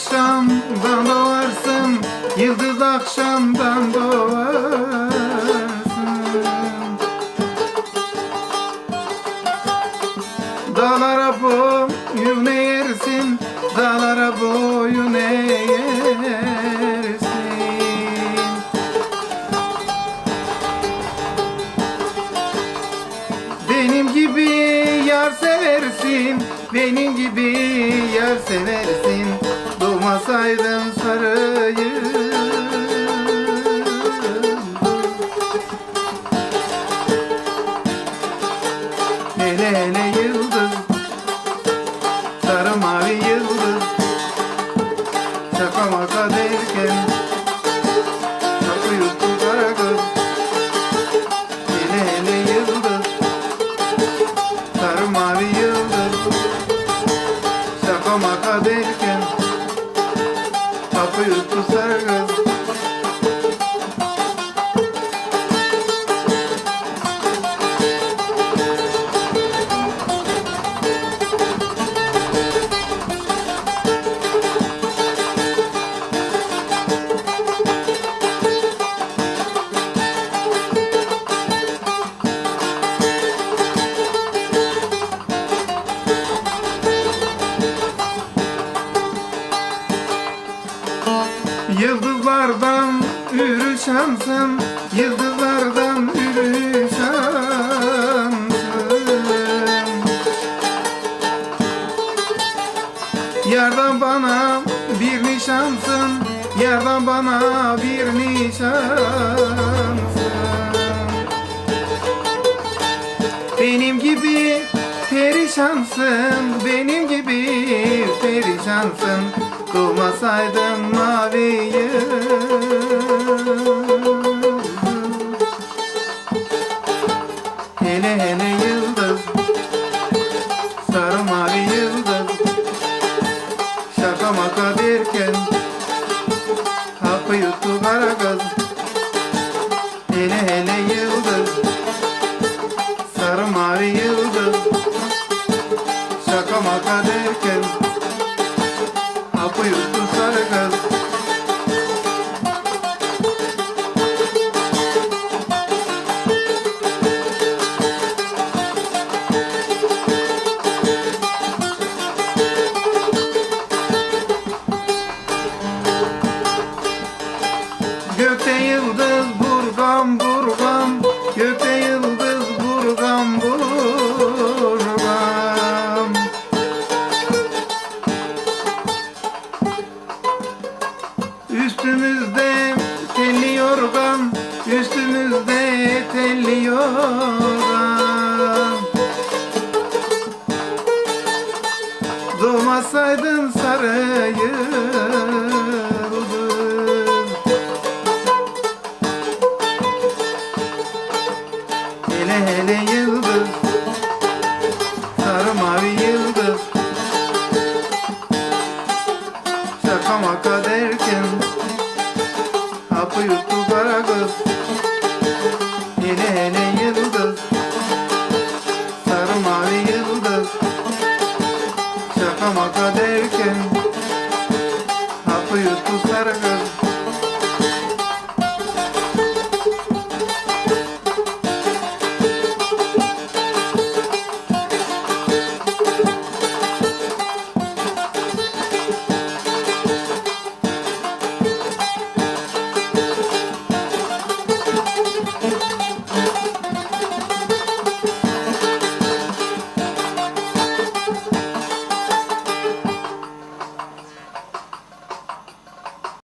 akşamdan doğarsın Yıldız akşamdan doğarsın. Dağlara boyun eğersin Dağlara boyun eğersin. Benim gibi yar seversin Benim gibi yar seversin Doğmasaydın sarayım yuttu Yıldızlardan ürü şansın Yıldızlardan ürü şansın Yardan bana bir nişansın Yardan bana bir nişansın. Benim gibi perişansın Benim gibi perişansın Doğmasaydın mavi Yorgan Doğmasaydın sarı yıldız Hele hele yıldız Sarı mavi yıldız. Şaka maka derken Hapı yuttu kara kız hele yıldız Sarı mavi yıldız. Şaka maka derken